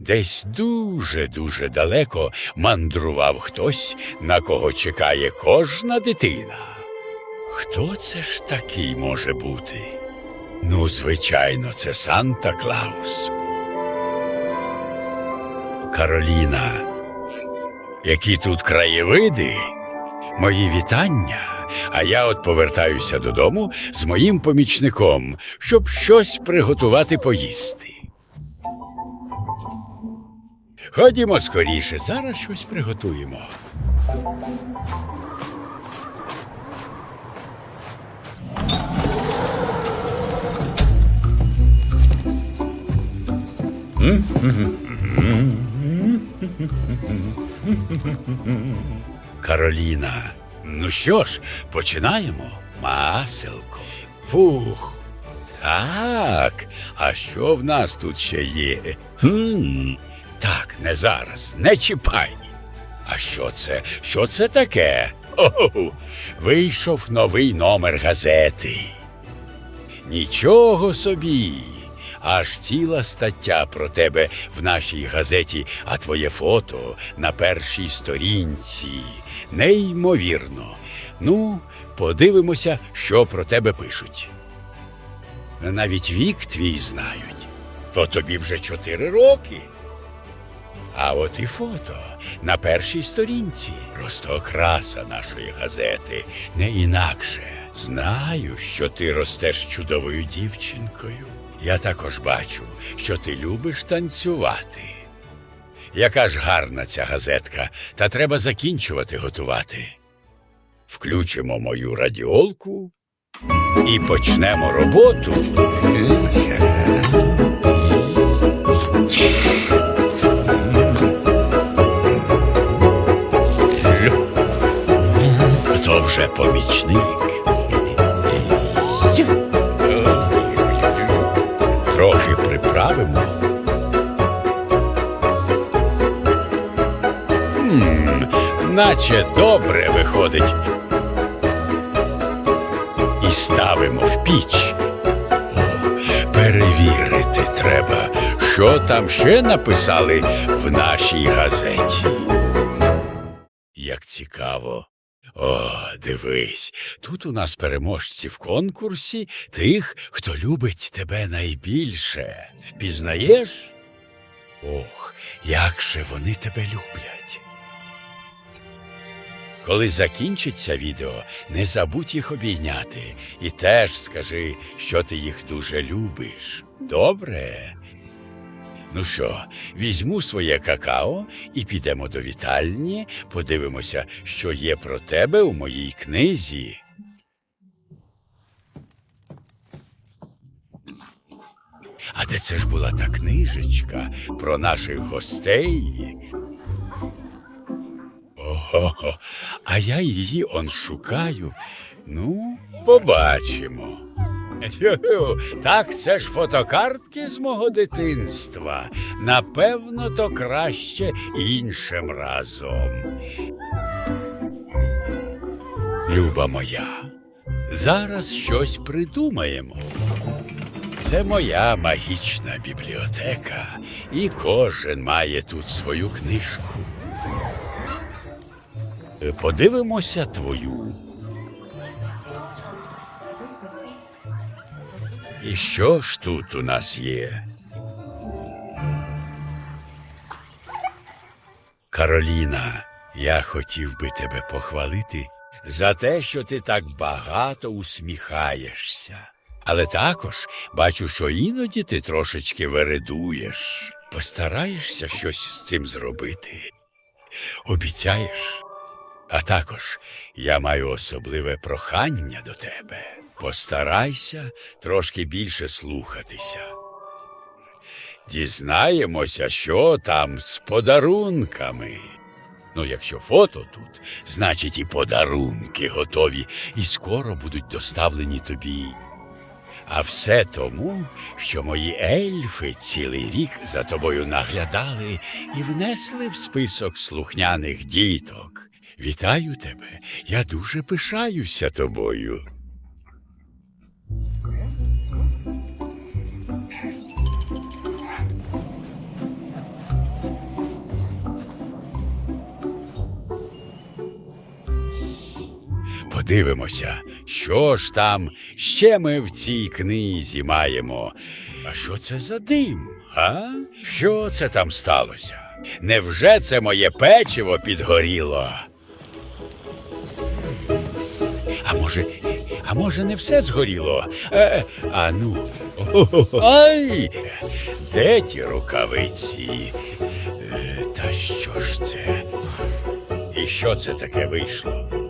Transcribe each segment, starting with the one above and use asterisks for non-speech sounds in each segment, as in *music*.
Десь дуже-дуже далеко мандрував хтось, на кого чекає кожна дитина. Хто це ж такий може бути? Ну, звичайно, це Санта Клаус. Кароліна, які тут краєвиди? Мої вітання. А я от повертаюся додому з моїм помічником, щоб щось приготувати поїсти. Ходімо скоріше, зараз щось приготуємо. Кароліна. Ну що ж, починаємо. Маселко. Пух. Так. А що в нас тут ще є? Хм. Не зараз, не чіпай. А що це? Що це таке? О, вийшов новий номер газети. Нічого собі. Аж ціла стаття про тебе в нашій газеті, а твоє фото на першій сторінці. Неймовірно. Ну, подивимося, що про тебе пишуть. Навіть вік твій знають. То тобі вже чотири роки. А от і фото на першій сторінці. Просто краса нашої газети, не інакше. Знаю, що ти ростеш чудовою дівчинкою. Я також бачу, що ти любиш танцювати. Яка ж гарна ця газетка, та треба закінчувати готувати. Включимо мою радіолку і почнемо роботу. Вже помічник? Трохи приправимо. Хм, наче добре виходить. І ставимо в піч. О, перевірити треба, що там ще написали в нашій газеті. Як цікаво. О, дивись, тут у нас переможці в конкурсі тих, хто любить тебе найбільше. Впізнаєш? Ох, як же вони тебе люблять. Коли закінчиться відео, не забудь їх обійняти і теж скажи, що ти їх дуже любиш. Добре? Ну що, візьму своє какао і підемо до вітальні, подивимося, що є про тебе у моїй книзі. А де це ж була та книжечка про наших гостей? Ого, а я її он шукаю. Ну, побачимо. *laughs* Так, це ж фотокартки з мого дитинства. Напевно, то краще іншим разом. Люба моя, зараз щось придумаємо. Це моя магічна бібліотека, і кожен має тут свою книжку. Подивимося твою. І що ж тут у нас є? Кароліна, я хотів би тебе похвалити за те, що ти так багато усміхаєшся. Але також бачу, що іноді ти трошечки вередуєш. Постараєшся щось з цим зробити. Обіцяєш? А також я маю особливе прохання до тебе. Постарайся трошки більше слухатися. Дізнаємося, що там з подарунками. Ну, якщо фото тут, значить і подарунки готові і скоро будуть доставлені тобі. А все тому, що мої ельфи цілий рік за тобою наглядали і внесли в список слухняних діток. Вітаю тебе, я дуже пишаюся тобою. Подивимося, що ж там ще ми в цій книзі маємо. А що це за дим? А? Що це там сталося? Невже це моє печиво підгоріло? А може, а може, не все згоріло? Е, а ну. Ай! Де ті рукавиці? Е, та що ж це? І що це таке вийшло?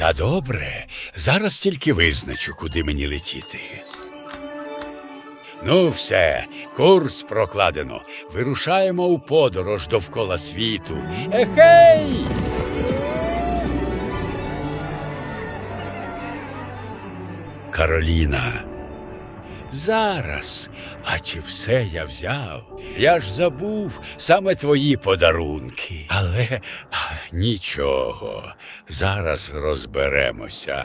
Та добре, зараз тільки визначу, куди мені летіти. Ну, все, курс прокладено. Вирушаємо у подорож довкола світу. Ехей! Кароліна. Зараз. А чи все я взяв? Я ж забув саме твої подарунки. Але а, нічого. Зараз розберемося.